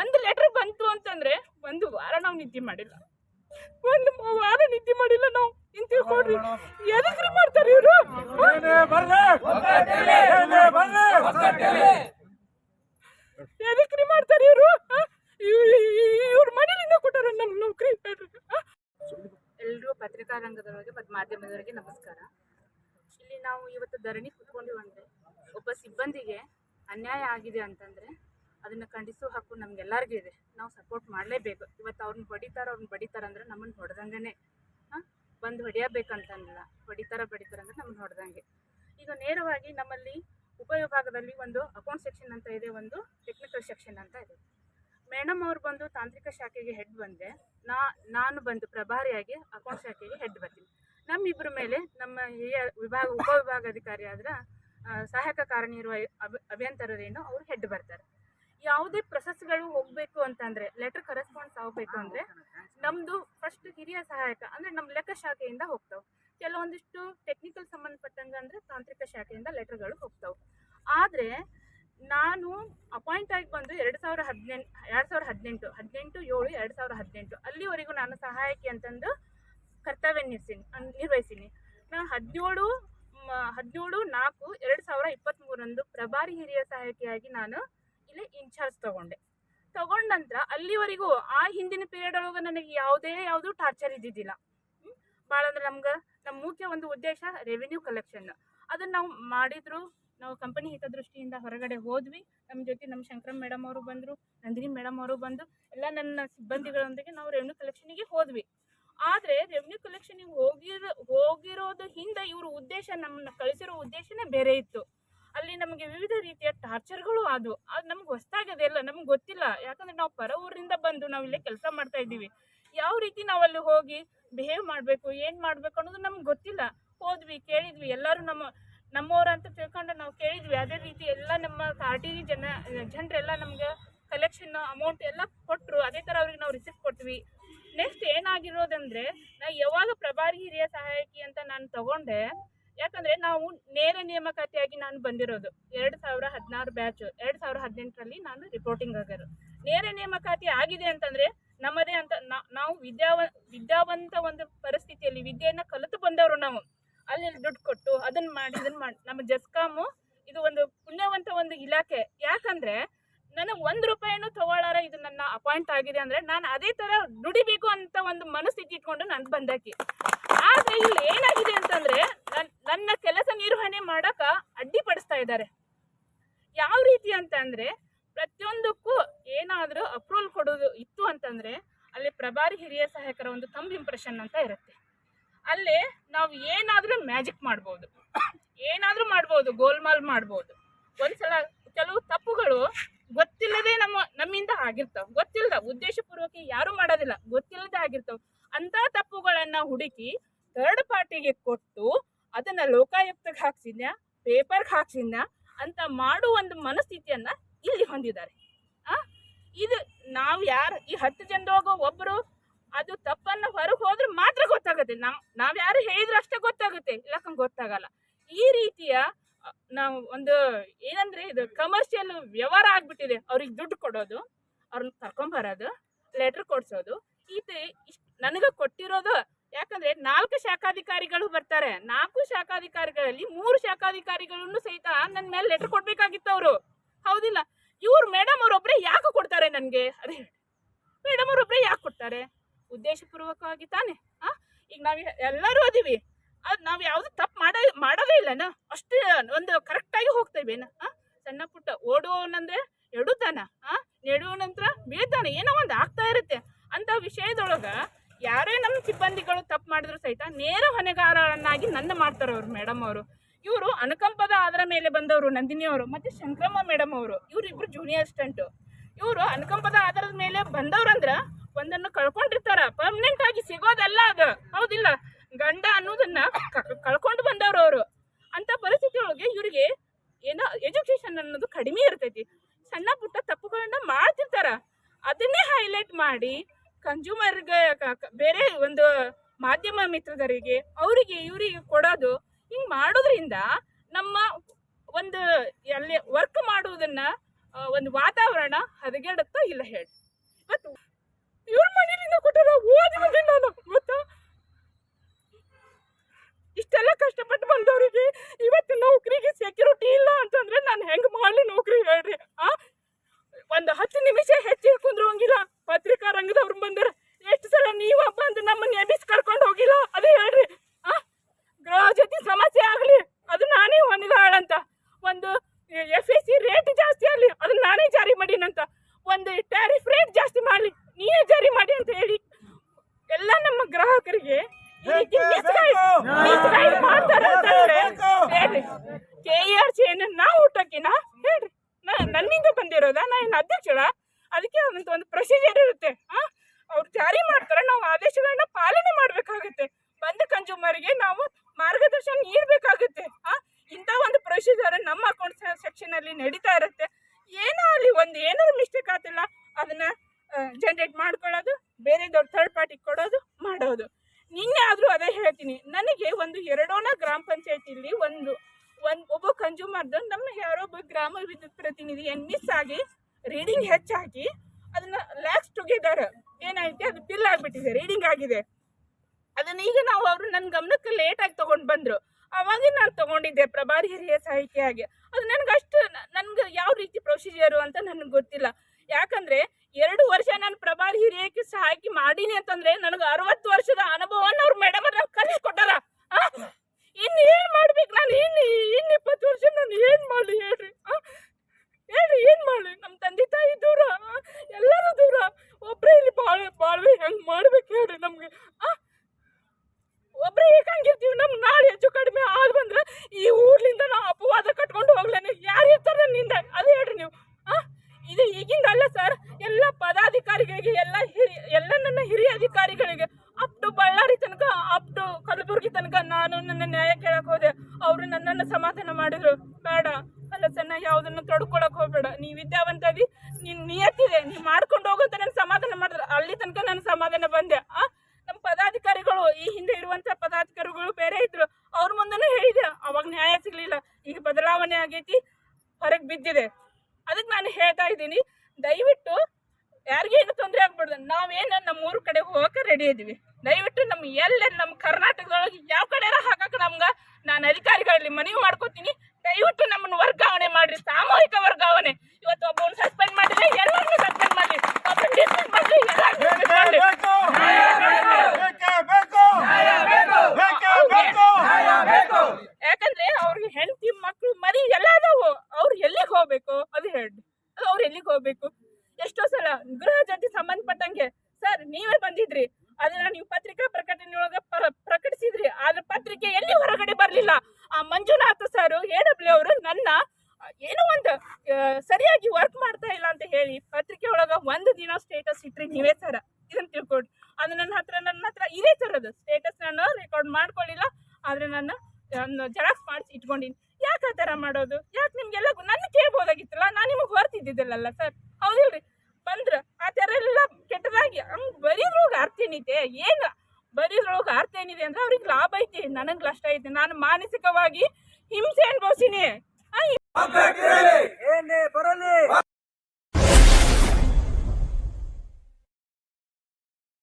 ಒಂದು ಲೆಟರ್ ಬಂತು ಅಂತಂದ್ರೆ ಒಂದು ವಾರ ನಾವು ನಿದ್ದೆ ಮಾಡಿಲ್ಲ. ಒಂದು ವಾರ ನಿದ್ದೆ ಮಾಡಿಲ್ಲ ನಾವು. ಇನ್ ತಿಳ್ಕೊಡ್ರಿ ಎದಕ್ರಿ ಮಾಡ್ತಾರೆ ಇವರು? ಎದಕ್ರಿ ಮಾಡ್ತಾರೆ ಇವರು? ಇವ್ರ ಮನೇಲಿಂದ ಕೊಟ್ಟಾರ ನಮ್ ನೌಕರಿ ಎಲ್ಲರೂ ಪತ್ರಿಕಾ ರಂಗದವರಿಗೆ ಮತ್ತು ಮಾಧ್ಯಮದವರಿಗೆ ನಮಸ್ಕಾರ. ಇಲ್ಲಿ ನಾವು ಇವತ್ತು ಧರಣಿ ಕುತ್ಕೊಂಡಿವಂದ್ರೆ ಒಬ್ಬ ಸಿಬ್ಬಂದಿಗೆ ಅನ್ಯಾಯ ಆಗಿದೆ ಅಂತಂದರೆ ಅದನ್ನು ಖಂಡಿಸೋ ಹಕ್ಕು ನಮ್ಗೆಲ್ಲರಿಗೂ ಇದೆ. ನಾವು ಸಪೋರ್ಟ್ ಮಾಡಲೇಬೇಕು. ಇವತ್ತು ಅವ್ರನ್ನ ಬಡಿತಾರೆ ಅವ್ರನ್ನ ಬಡಿತಾರ ಅಂದ್ರೆ ನಮ್ಮನ್ನು ಹೊಡೆದಂಗೆ ಹಾಂ? ಬಂದು ಹೊಡೆಯಬೇಕಂತಂದಿಲ್ಲ. ಹೊಡಿತಾರ, ಬಡಿತಾರ ಅಂದ್ರೆ ನಮ್ಮನ್ನು ಹೊಡೆದಂಗೆ. ಈಗ ನೇರವಾಗಿ ನಮ್ಮಲ್ಲಿ ಉಪವಿಭಾಗದಲ್ಲಿ ಒಂದು ಅಕೌಂಟ್ ಸೆಕ್ಷನ್ ಅಂತ ಇದೆ, ಒಂದು ಟೆಕ್ನಿಕಲ್ ಸೆಕ್ಷನ್ ಅಂತ ಇದೆ. ಮೇಡಮ್ ಅವ್ರು ಬಂದು ತಾಂತ್ರಿಕ ಶಾಖೆಗೆ ಹೆಡ್ ಬಂದೆ ನಾ, ನಾನು ಬಂದು ಪ್ರಭಾರಿಯಾಗಿ ಅಕೌಂಟ್ ಶಾಖೆಗೆ ಹೆಡ್ ಬರ್ತೀನಿ. ನಮ್ಮಿಬ್ಬರ ಮೇಲೆ ನಮ್ಮ ಹಿರಿಯ ವಿಭಾಗ, ಉಪವಿಭಾಗಾಧಿಕಾರಿ ಆದ್ರೆ ಸಹಾಯಕ ಕಾರ್ಯನಿರ್ವಾಹಿ ಅಭಿ, ಅಭಿಯಂತರರೇನು ಅವ್ರು ಹೆಡ್ ಬರ್ತಾರೆ. ಯಾವುದೇ ಪ್ರೊಸೆಸ್ಗಳು ಹೋಗಬೇಕು ಅಂತಂದರೆ ಲೆಟರ್ ಕರೆಸ್ಪಾನ್ಸ್ ಆಗಬೇಕು ಅಂದರೆ ನಮ್ಮದು ಫಸ್ಟ್ ಹಿರಿಯ ಸಹಾಯಕ ಅಂದರೆ ನಮ್ಮ ಲೆಕ್ಕ ಶಾಖೆಯಿಂದ ಹೋಗ್ತಾವೆ. ಕೆಲವೊಂದಿಷ್ಟು ಟೆಕ್ನಿಕಲ್ ಸಂಬಂಧಪಟ್ಟಂಗೆ ಅಂದರೆ ತಾಂತ್ರಿಕ ಶಾಖೆಯಿಂದ ಲೆಟರ್ಗಳು ಹೋಗ್ತಾವೆ. ಆದರೆ ನಾನು ಅಪಾಯಿಂಟ್ ಆಗಿ ಬಂದು ಎರಡು ಸಾವಿರ ಹದಿನೆಂಟು ಎರಡು ಸಾವಿರ ಹದಿನೆಂಟು ಹದಿನೆಂಟು ಏಳು ಎರಡು ಸಾವಿರ ಹದಿನೆಂಟು ಅಲ್ಲಿವರೆಗೂ ನಾನು ಸಹಾಯಕಿ ಅಂತಂದು ಕರ್ತವ್ಯ ನಿರ್ಸೀನಿ ನಿರ್ವಹಿಸೀನಿ. ನಾನು ಹದಿನೇಳು ಹದಿನೇಳು ನಾಲ್ಕು ಎರಡು ಸಾವಿರ ಇಪ್ಪತ್ತ್ಮೂರರಂದು ಪ್ರಭಾರಿ ಹಿರಿಯ ಸಹಾಯಕಿಯಾಗಿ ನಾನು ಇಲ್ಲಿ ಇನ್ಚಾರ್ಜ್ ತಗೊಂಡೆ. ತಗೊಂಡ ನಂತರ ಅಲ್ಲಿವರೆಗೂ ಆ ಹಿಂದಿನ ಪೀರಿಯಡ್ ಒಳಗೆ ನನಗೆ ಯಾವುದೇ ಯಾವುದು ಟಾರ್ಚರ್ ಇದ್ದಿದ್ದಿಲ್ಲ. ಭಾಳ ಅಂದ್ರೆ ನಮ್ಗೆ ನಮ್ಮ ಮುಖ್ಯ ಒಂದು ಉದ್ದೇಶ ರೆವಿನ್ಯೂ ಕಲೆಕ್ಷನ್ ಅದನ್ನು ನಾವು ಮಾಡಿದ್ರು, ನಾವು ಕಂಪನಿ ಹಿತದೃಷ್ಟಿಯಿಂದ ಹೊರಗಡೆ ಹೋದ್ವಿ. ನಮ್ಮ ಜೊತೆ ನಮ್ಮ ಶಂಕರ ಮೇಡಮ್ ಅವರು ಬಂದರು, ನಂದಿನಿ ಮೇಡಮ್ ಅವರು ಬಂದು, ಎಲ್ಲ ನನ್ನ ಸಿಬ್ಬಂದಿಗಳೊಂದಿಗೆ ನಾವು ರೆವಿನ್ಯೂ ಕಲೆಕ್ಷನಿಗೆ ಹೋದ್ವಿ. ಆದರೆ ರೆವೆನ್ಯೂ ಕಲೆಕ್ಷನಿಗೆ ಹೋಗಿರೋ, ಹೋಗಿರೋದು ಹಿಂದೆ ಇವ್ರ ಉದ್ದೇಶ, ನಮ್ಮನ್ನ ಕಳಿಸಿರೋ ಉದ್ದೇಶನೇ ಬೇರೆ ಇತ್ತು. ಅಲ್ಲಿ ನಮಗೆ ವಿವಿಧ ರೀತಿಯ ಟಾರ್ಚರ್ಗಳು ಆದವು. ಅದು ನಮ್ಗೆ ಹೊಸ್ತಾಗದೆ ಇಲ್ಲ, ನಮ್ಗೆ ಗೊತ್ತಿಲ್ಲ. ಯಾಕಂದ್ರೆ ನಾವು ಪರ ಊರಿಂದ ಬಂದು ನಾವು ಇಲ್ಲೇ ಕೆಲಸ ಮಾಡ್ತಾ ಇದ್ದೀವಿ. ಯಾವ ರೀತಿ ನಾವು ಅಲ್ಲಿ ಹೋಗಿ ಬಿಹೇವ್ ಮಾಡಬೇಕು, ಏನು ಮಾಡಬೇಕು ಅನ್ನೋದು ನಮ್ಗೆ ಗೊತ್ತಿಲ್ಲ. ಹೋದ್ವಿ, ಕೇಳಿದ್ವಿ. ಎಲ್ಲರೂ ನಮ್ಮ, ನಮ್ಮವ್ರು ಅಂತ ತಿಳ್ಕೊಂಡು ನಾವು ಕೇಳಿದ್ವಿ. ಅದೇ ರೀತಿ ಎಲ್ಲ ನಮ್ಮ ಆರ್ ಟಿ ಜನ, ಜನರೆಲ್ಲ ನಮ್ಗೆ ಕಲೆಕ್ಷನ್ ಅಮೌಂಟ್ ಎಲ್ಲ ಕೊಟ್ಟರು ಅದೇ ಥರ ಅವ್ರಿಗೆ ನಾವು ರಿಸಿಪ್ಟ್ ಕೊಟ್ವಿ. ನೆಕ್ಸ್ಟ್ ಏನಾಗಿರೋದಂದ್ರೆ, ನಾ ಯಾವಾಗ ಪ್ರಭಾರಿ ಹಿರಿಯ ಸಹಾಯಕಿ ಅಂತ ನಾನು ತಗೊಂಡೆ ಯಾಕಂದ್ರೆ ನಾವು ನೇರ ನೇಮಕಾತಿಯಾಗಿ ನಾನು ಬಂದಿರೋದು. ಎರಡು ಸಾವಿರ ಹದಿನಾರು ಬ್ಯಾಚ್ ಎರಡು ಸಾವಿರ ಹದಿನೆಂಟರಲ್ಲಿ ನಾನು ರಿಪೋರ್ಟಿಂಗ್ ಆಗಿರೋ ನೇರ ನೇಮಕಾತಿ ಆಗಿದೆ ಅಂತಂದ್ರೆ ನಮ್ಮದೇ ಅಂತ ನಾವು ವಿದ್ಯಾವ, ವಿದ್ಯಾವಂತ ಒಂದು ಪರಿಸ್ಥಿತಿಯಲ್ಲಿ ವಿದ್ಯೆಯನ್ನ ಕಲಿತು ಬಂದವರು ನಾವು. ಅಲ್ಲಿ ದುಡ್ಡು ಕೊಟ್ಟು ಅದನ್ನ ಮಾಡಿ, ಇದನ್ನ ಮಾಡಿ. ನಮ್ಮ ಜಸ್ಕಾಮು ಇದು ಒಂದು ಪುಣ್ಯವಂತ ಒಂದು ಇಲಾಖೆ. ಯಾಕಂದ್ರೆ ನನಗೆ ಒಂದು ರೂಪಾಯಿನೂ ತಗೊಳ್ಳಾರ ಇದು ನನ್ನ ಅಪಾಯಿಂಟ್ ಆಗಿದೆ ಅಂದ್ರೆ ನಾನು ಅದೇ ತರ ದುಡಿಬೇಕು ಅಂತ ಒಂದು ಮನಸ್ಥಿತಿ ಇಟ್ಕೊಂಡು ನಾನು ಬಂದಾಕಿ ಆದ್ರೆ ಇಲ್ಲಿ ಏನಾಗಿದೆ ಅಂತಂದ್ರೆ ನನ್- ನನ್ನ ಕೆಲಸ ನಿರ್ವಹಣೆ ಮಾಡಕ ಅಡ್ಡಿಪಡಿಸ್ತಾ ಇದ್ದಾರೆ. ಯಾವ ರೀತಿ ಅಂತ ಅಂದ್ರೆ ಪ್ರತಿಯೊಂದಕ್ಕೂ ಏನಾದರೂ ಅಪ್ರೂವಲ್ ಕೊಡೋದು ಇತ್ತು ಅಂತಂದ್ರೆ ಅಲ್ಲಿ ಪ್ರಭಾರಿ ಹಿರಿಯ ಸಹಾಯಕರ ಒಂದು ತಂಬ್ ಇಂಪ್ರೆಷನ್ ಅಂತ ಇರುತ್ತೆ. ಅಲ್ಲಿ ನಾವು ಏನಾದರೂ ಮ್ಯಾಜಿಕ್ ಮಾಡ್ಬೋದು. ಏನಾದರೂ ಮಾಡ್ಬೋದು, ಗೋಲ್ಮಾಲ್ ಮಾಡ್ಬೋದು. ಒಂದ್ಸಲ ಕೆಲವು ತಪ್ಪುಗಳು ಗೊತ್ತಿಲ್ಲದೆ ನಮ್ಮ, ನಮ್ಮಿಂದ ಆಗಿರ್ತಾವ. ಗೊತ್ತಿಲ್ಲದ ಉದ್ದೇಶಪೂರ್ವಕ ಯಾರು ಮಾಡೋದಿಲ್ಲ. ಗೊತ್ತಿಲ್ಲದೆ ಆಗಿರ್ತಾವ. ಅಂತ ತಪ್ಪುಗಳನ್ನ ಹುಡುಕಿ ಥರ್ಡ್ ಪಾರ್ಟಿಗೆ ಕೊಟ್ಟು ಅದನ್ನ ಲೋಕಾಯುಕ್ತಕ್ಕೆ ಹಾಕ್ಸಿದ್ನ ಪೇಪರ್ಗೆ ಹಾಕ್ಸಿದ್ನ ಅಂತ ಮಾಡುವ ಒಂದು ಮನಸ್ಥಿತಿಯನ್ನ ಇಲ್ಲಿ ಹೊಂದಿದ್ದಾರೆ. ಆ, ಇದು ನಾವು ಯಾರು, ಈ ಹತ್ತು ಹೋಗೋ ಒಬ್ಬರು ಅದು ತಪ್ಪನ್ನ ಹೊರಗೆ ಹೋದ್ರೆ ಮಾತ್ರ ಗೊತ್ತಾಗುತ್ತೆ. ನಾವು ನಾವು ಯಾರು ಹೇಳಿದ್ರೆ ಅಷ್ಟೇ ಗೊತ್ತಾಗುತ್ತೆ. ಇಲ್ಲಕ್ಕಂಗೆ ಗೊತ್ತಾಗಲ್ಲ. ಈ ರೀತಿಯ ನಾವು ಒಂದು ಏನಂದ್ರೆ ಇದು ಕಮರ್ಷಿಯಲ್ ವ್ಯವಹಾರ ಆಗ್ಬಿಟ್ಟಿದೆ. ಅವ್ರಿಗೆ ದುಡ್ಡು ಕೊಡೋದು, ಅವ್ರನ್ನ ಕರ್ಕೊಂಬರೋದು ಲೆಟರ್ ಕೊಡ್ಸೋದು. ಈ ನನಗೆ ಕೊಟ್ಟಿರೋದು ಯಾಕಂದ್ರೆ ನಾಲ್ಕು ಶಾಖಾಧಿಕಾರಿಗಳು ಬರ್ತಾರೆ, ನಾಲ್ಕು ಶಾಖಾಧಿಕಾರಿಗಳಲ್ಲಿ ಮೂರು ಶಾಖಾಧಿಕಾರಿಗಳನ್ನು ಸಹಿತ ನನ್ನ ಮೇಲೆ ಲೆಟರ್ ಕೊಡ್ಬೇಕಾಗಿತ್ತು ಅವರು. ಹೌದಿಲ್ಲ? ಇವ್ರು ಮೇಡಮ್ ಅವರೊಬ್ಬರೇ ಯಾಕೆ ಕೊಡ್ತಾರೆ ನನಗೆ? ಅದೇ ಮೇಡಮ್ ಅವರೊಬ್ಬರೇ ಯಾಕೆ ಕೊಡ್ತಾರೆ? ಉದ್ದೇಶಪೂರ್ವಕವಾಗಿ ತಾನೆ. ಆ? ಈಗ ನಾವು ಎಲ್ಲರೂ ಅದೀವಿ. ಅದು ನಾವು ಯಾವುದು ತಪ್ಪು ಮಾಡ ಮಾಡೋದೇ ಇಲ್ಲನ? ಅಷ್ಟು ಒಂದು ಕರೆಕ್ಟಾಗಿ ಹೋಗ್ತೇವೇನ ಆ? ಸಣ್ಣ ಪುಟ್ಟ ಓಡುವವನಂದ್ರೆ ಎಡುತ್ತಾನ ಆ? ನೆಡುವ ನಂತರ ಬೀಳ್ತಾನೆ ಏನೋ ಒಂದು ಆಗ್ತಾ ಇರುತ್ತೆ. ಅಂತ ವಿಷಯದೊಳಗ ಯಾರೇ ನಮ್ಮ ಸಿಬ್ಬಂದಿಗಳು ತಪ್ಪು ಮಾಡಿದ್ರು ಸಹಿತ ನೇರ ಹೊಣೆಗಾರರನ್ನಾಗಿ ನನ್ನ ಮಾಡ್ತಾರೆ ಅವರು ಮೇಡಮ್ ಅವರು. ಇವರು ಅನುಕಂಪದ ಆಧಾರ ಮೇಲೆ ಬಂದವರು ನಂದಿನಿ ಅವರು, ಮತ್ತೆ ಶಂಕ್ರಮ್ಮ ಮೇಡಮ್ ಅವರು. ಇವರು ಇಬ್ರು ಜೂನಿಯರ್ ಸ್ಟಂಟು ಇವರು ಅನುಕಂಪದ ಆಧಾರದ ಮೇಲೆ ಬಂದವ್ರಂದ್ರ ಒಂದನ್ನು ಕಳ್ಕೊಂಡಿರ್ತಾರ. ಪರ್ಮನೆಂಟ್ ಆಗಿ ಸಿಗೋದಲ್ಲ ಅದು. ಹೌದಿಲ್ಲ? ಗಂಡ ಅನ್ನೋದನ್ನ ಕಳ್ಕೊಂಡು ಬಂದವರು ಅವರು. ಅಂತ ಪರಿಸ್ಥಿತಿ ಒಳಗೆ ಇವರಿಗೆ ಏನೋ ಎಜುಕೇಶನ್ ಅನ್ನೋದು ಕಡಿಮೆ ಇರ್ತೈತಿ. ಸಣ್ಣ ಪುಟ್ಟ ತಪ್ಪುಗಳನ್ನ ಮಾಡ್ತಿರ್ತಾರ. ಅದನ್ನೇ ಹೈಲೈಟ್ ಮಾಡಿ ಕನ್ಸ್ಯೂಮರ್ಗೆ ಬೇರೆ ಒಂದು ಮಾಧ್ಯಮ ಮಿತ್ರರಿಗೆ ಅವರಿಗೆ ಇವರಿಗೆ ಕೊಡೋದು ಹಿಂಗೆ ಮಾಡೋದ್ರಿಂದ ನಮ್ಮ ಒಂದು ಅಲ್ಲಿ ವರ್ಕ್ ಮಾಡುವುದನ್ನ ಒಂದು ವಾತಾವರಣ ಹದಗೆಡುತ್ತೋ ಇಲ್ಲ ಹೇಳಿ. ಇವತ್ತು ಇವ್ರ ಮನೇಲಿಂದ ಕೊಟ್ಟದ ಓದಿ ನಾನು, ಗೊತ್ತಾ? ಇಷ್ಟೆಲ್ಲ ಕಷ್ಟಪಟ್ಟು ಬಂದವರಿಗೆ ಇವತ್ತು ನೌಕರಿಗೆ ಸೆಕ್ಯೂರಿಟಿ ಇಲ್ಲ ಅಂತಂದ್ರೆ ನಾನು ಹೆಂಗ್ ಮಾಡ್ಲಿ ನೌಕರಿ ಹೇಳ್ರಿ ಆ ಒಂದು ಹತ್ತು ನಿಮಿಷ ಹೆಚ್ಚಿಗೆ ಕುಂದ್ರೋಂಗಿಲ್ಲ ಪತ್ರಿಕಾ ರಂಗದವ್ರು ಬಂದ್ರ ಎಷ್ಟು ಸಲ ನೀವ ಬಂದು ನಮ್ಮನ್ನ ಎಬ್ಬಿಸಿ ಕರ್ಕೊಂಡು ಹೋಗಿಲ್ಲ ಅದೇ ಹೇಳ್ರಿ ಆ ಗೃಹ ಜೊತೆ ಸಮಸ್ಯೆ ಆಗಲಿ ಅದು ನಾನೇ ಹೊಂದಿದಾಳಂತ ಒಂದು ಎಫ್ ಎಸ್ ಸಿ ರೇಟ್ ಜಾಸ್ತಿ ಆಗಲಿ ಅದನ್ನ ನಾನೇ ಜಾರಿ ಮಾಡೀನಂತ ಒಂದು ಟ್ಯಾರಿಫ್ ರೇಟ್ ಜಾಸ್ತಿ ಮಾಡಲಿ ನೀನೇ ಜಾರಿ ಮಾಡಿ ಅಂತ ಹೇಳಿ ಎಲ್ಲ ನಮ್ಮ ಗ್ರಾಹಕರಿಗೆ ಕೆ ಆರ್ ಸಿ ನಾ ಊಟಕ್ಕಿನ ಹೇಳ್ರಿ ನನ್ನಿಂದ ಬಂದಿರೋದ? ನಾ ಏನು ಅಧ್ಯಕ್ಷಳ ಅದಕ್ಕೆ ಅಂತ ಒಂದು ಪ್ರೊಸೀಜರ್ ಇರುತ್ತೆ. ಹಾ ಅವ್ರು ಜಾರಿ ಮಾಡ್ತಾರೆ ನಾವು ಆದೇಶಗಳನ್ನ ಪಾಲನೆ ಮಾಡ್ಬೇಕಾಗತ್ತೆ. ಬಂದ ಕನ್ಸ್ಯೂಮರ್ಗೆ ನಾವು ಮಾರ್ಗದರ್ಶನ ನೀಡಬೇಕಾಗುತ್ತೆ. ಹಾ ಇಂಥ ಒಂದು ಪ್ರೊಸೀಜರ್ ನಮ್ಮ ಅಕೌಂಟ್ ಸೆಕ್ಷನ್ ಅಲ್ಲಿ ನಡೀತಾ ಇರುತ್ತೆ. ಏನೋ ಅಲ್ಲಿ ಒಂದು ಏನಾದ್ರು ಮಿಸ್ಟೇಕ್ ಆಗ್ತಿಲ್ಲ ಅದನ್ನ ಜನರೇಟ್ ಮಾಡ್ಕೊಳ್ಳೋದು ಬೇರೆದವ್ರು ಥರ್ಡ್ ಪಾರ್ಟಿಗೆ ಕೊಡೋದು, ಮಾಡೋದು. ನಿನ್ನೆ ಆದರೂ ಅದೇ ಹೇಳ್ತೀನಿ, ನನಗೆ ಒಂದು ಎರಡೋನ ಗ್ರಾಮ ಪಂಚಾಯತಿಲಿ ಒಂದು ಒಂದು, ಒಬ್ಬ ಕನ್ಸ್ಯೂಮರ್ದು ನಮ್ಮ ಯಾರೊಬ್ಬ ಗ್ರಾಮ ವಿದ್ಯುತ್ ಪ್ರತಿನಿಧಿ ಮಿಸ್ ಆಗಿ ರೀಡಿಂಗ್ ಹೆಚ್ಚಾಗಿ, ಅದನ್ನ ಲ್ಯಾಕ್ಸ್ ಟುಗೆದರ್ ಏನಾಯ್ತು, ಅದು ಬಿಲ್ ಆಗಿಬಿಟ್ಟಿದೆ ರೀಡಿಂಗ್ ಆಗಿದೆ. ಅದನ್ನ ಈಗ ನಾವು ಅವರು ನನ್ನ ಗಮನಕ್ಕೆ ಲೇಟಾಗಿ ತೊಗೊಂಡು ಬಂದರು. ಅವಾಗ ನಾನು ತಗೊಂಡಿದ್ದೆ ಪ್ರಭಾರಿ ಹಿರಿಯ ಸಾಹಿತಿಯಾಗಿ. ಅದು ನನಗೆ ಅಷ್ಟು ನನ್ಗೆ ಯಾವ ರೀತಿ ಪ್ರೊಸೀಜರು ಅಂತ ನನಗೆ ಗೊತ್ತಿಲ್ಲ. ಯಾಕಂದ್ರೆ ಎರಡು ವರ್ಷ ನಾನು ಪ್ರಭಾರಿ ಹಿರಿಯಕ್ಕೆ ಸಹಾಯಕಿ ಮಾಡೀನಿ ಅಂತಂದ್ರೆ ನನಗೆ ಅರವತ್ತು ವರ್ಷದ ಅನುಭವವನ್ನು ಅವ್ರು ಕಲಿಸ್ಕೊಟ್ಟಾರ ಆ? ಇನ್ನು ಏನು ಮಾಡ್ಬೇಕು ನಾನು ಇನ್ನು ಇನ್ನು ಇಪ್ಪತ್ತು ವರ್ಷ ನಾನು ಏನು ಮಾಡಲಿ ಹೇಳ್ರಿ ಆ? ಹೇಳ್ರಿ ಏನು ಮಾಡಲಿ ನಮ್ಮ ತಂದೆ ತಾಯಿ ದೂರ ಆ? ಎಲ್ಲರೂ ದೂರ ಒಬ್ಬರೇ ಇಲ್ಲಿ ಬಾಳ್ ಬಾಳ್ವೆ ಹೆಂಗೆ ಮಾಡ್ಬೇಕು ಹೇಳ್ರಿ ನಮಗೆ ಆ ಒಬ್ಬರೇ ಏಕಾಂಗಿರ್ತೀವಿ ನಮ್ಗೆ ನಾಳೆ ಹೆಚ್ಚು ಕಡಿಮೆ ಆದ್ ಬಂದ್ರೆ ಈ ಊರ್ಲಿಂದ ನಾವು ಅಪವಾದ ಕಟ್ಕೊಂಡು ಹೋಗ್ಲೇನೆ ಯಾರು ಇರ್ತಾರೆ ನಿಂದ ಅದೇ ಹೇಳ್ರಿ ನೀವು ಆ ಇದು ಈಗಿಂದ ಅಲ್ಲ ಸರ್ ಎಲ್ಲ ಪದಾಧಿಕಾರಿಗಳಿಗೆ ಎಲ್ಲ ಹಿರಿ ಎಲ್ಲ ನನ್ನ ಹಿರಿಯ ಅಧಿಕಾರಿಗಳಿಗೆ ಅಪ್ ಟು ಬಳ್ಳಾರಿ ತನಕ ಅಪ್ ಟು ಕಲಬುರಗಿ ತನಕ ನಾನು ನನ್ನ ನ್ಯಾಯ ಕೇಳಕ್ ಹೋದೆ ನನ್ನನ್ನು ಸಮಾಧಾನ ಮಾಡಿದ್ರು. ಬೇಡ ಅಲ್ಲ ಸಣ್ಣ ಯಾವುದನ್ನು ತೊಡ್ಕೊಳಕ್ ಹೋಗ್ಬೇಡ. ನೀ ವಿದ್ಯಾವಂತದಿ ನೀನ್ ನಿಯತ್ತಿದೆ ನೀ ಮಾಡ್ಕೊಂಡು ಹೋಗಂತ ನನ್ನ ಸಮಾಧಾನ ಮಾಡಿದ್ರು. ಅಲ್ಲಿ ತನಕ ನಾನು ಸಮಾಧಾನ ಬಂದೆ. ಆ ನಮ್ಮ ಪದಾಧಿಕಾರಿಗಳು, ಈ ಹಿಂದೆ ಇರುವಂತ ಪದಾಧಿಕಾರಿಗಳು ಬೇರೆ ಇದ್ರು. ಅವ್ರ ಮುಂದೆನೂ ಹೇಳಿದೆ, ಅವಾಗ ನ್ಯಾಯ ಸಿಗ್ಲಿಲ್ಲ. ಈಗ ಬದಲಾವಣೆ ಆಗೈತಿ, ಹೊರಗೆ ಬಿದ್ದಿದೆ. ಅದಕ್ಕೆ ನಾನು ಹೇಳ್ತಾ ಇದ್ದೀನಿ, ದಯವಿಟ್ಟು ಯಾರಿಗೇನು ತೊಂದರೆ ಆಗ್ಬಾರ್ದು. ನಾವೇನು ನಮ್ಮ ಊರು ಕಡೆ ಹೋಗಕ್ಕೆ ರೆಡಿ ಇದೀವಿ. ದಯವಿಟ್ಟು ನಮ್ಮ ಎಲ್ಲ ನಮ್ಮ ಕರ್ನಾಟಕದೊಳಗೆ ಯಾವ ಕಡೆ ಹಾಕಕ್ಕೆ ನಮ್ಗೆ ನಾನು ಅಧಿಕಾರಿಗಳಲ್ಲಿ ಮನವಿ ಮಾಡ್ಕೋತೀನಿ. ದಯವಿಟ್ಟು ನಮ್ಮನ್ನು ವರ್ಗಾವಣೆ ಮಾಡ್ರಿ ಸಾಮೂಹಿಕ ವರ್ಗಾವಣೆ. ಇವತ್ತು ಒಬ್ಬನ ಸಸ್ಪೆಂಡ್ ಮಾಡಿದ್ರೆ ಎಲ್ಲರನ್ನು ಸಸ್ಪೆಂಡ್ ಮಾಡಿ. ಒಬ್ಬನ ಡಿಸ್ಮಿಸ್ ಮಾಡಿ. ಯಾಕಂದ್ರೆ ಅವ್ರಿಗೆ ಹೆಂಡತಿ ಮಕ್ಕಳು ಮರಿ ಎಲ್ಲ ಅದಾವು. ಅವ್ರು ಎಲ್ಲಿಗೆ ಹೋಗ್ಬೇಕು? ಅದು ಹೇಳಿ ಅದು ಅವ್ರು ಎಲ್ಲಿಗೆ ಹೋಗ್ಬೇಕು? ಎಷ್ಟೋ ಸಲ ಗೃಹ ಜೊತೆ ಸಂಬಂಧಪಟ್ಟಂಗೆ ಸರ್ ನೀವೇ ಬಂದಿದ್ರಿ. ಅದನ್ನ ನೀವು ಪತ್ರಿಕಾ ಪ್ರಕಟಣೆಯೊಳಗ ಪ್ರ- ಪ್ರಕಟಿಸಿದ್ರಿ. ಆದ್ರೆ ಪತ್ರಿಕೆ ಎಲ್ಲಿ ಹೊರಗಡೆ ಬರಲಿಲ್ಲ. ಆ ಮಂಜುನಾಥ ಸರ್, ಎ ಡಬ್ಲ್ಯೂ ಅವರು ನನ್ನ ಏನೋ ಒಂದು ಸರಿಯಾಗಿ ವರ್ಕ್ ಮಾಡ್ತಾ ಇಲ್ಲ ಅಂತ ಹೇಳಿ ಪತ್ರಿಕೆ ಒಳಗ ಒಂದು ದಿನ ಸ್ಟೇಟಸ್ ಇಟ್ರಿ ನೀವೇ ಸರ. ಇದನ್ನ ತಿಳ್ಕೊಡಿ ಅದು ನನ್ನ ಹತ್ರ ನನ್ನ ಹತ್ರ ಇದೇ ಥರದ್ದು ಸ್ಟೇಟಸ್ ನಾನು ರೆಕಾರ್ಡ್ ಮಾಡ್ಕೊಳ್ಳಿಲ್ಲ ಆದ್ರೆ ನಾನು ಜೆರಾಕ್ಸ್ ಮಾಡಿಸಿ ಇಟ್ಕೊಂಡಿನಿ. ಯಾಕೆ ಆ ಥರ ಮಾಡೋದು? ಯಾಕೆ ನಿಮ್ಗೆಲ್ಲ ನನ್ನ ಕೇಳ್ಬೋದಾಗಿತ್ತಲ್ಲ? ನಾನು ನಿಮಗೆ ಹೊರ್ತಿದ್ದಿದ್ದಲ್ಲ ಸರ್. ಹೌದಿಲ್ರಿ? ಬಂದ್ರ ಆ ಥರ ಎಲ್ಲ ಕೆಟ್ಟದಾಗಿ ಹಂಗೆ ಬರೀದ್ರೊಳಗೆ ಅರ್ಥ ಏನಿದೆ ಏನು ಬರೀದ್ರೊಳಗೆ ಅರ್ಥ ಏನಿದೆ ಅಂದ್ರೆ ಅವ್ರಿಗೆ ಲಾಭ ಐತಿ ನನಗೆ ನಷ್ಟ ಐತಿ ನಾನು ಮಾನಸಿಕವಾಗಿ ಹಿಂಸೆ ಅನುಭವಿಸಿನಿ. ಏನೇ ಬರಲಿ.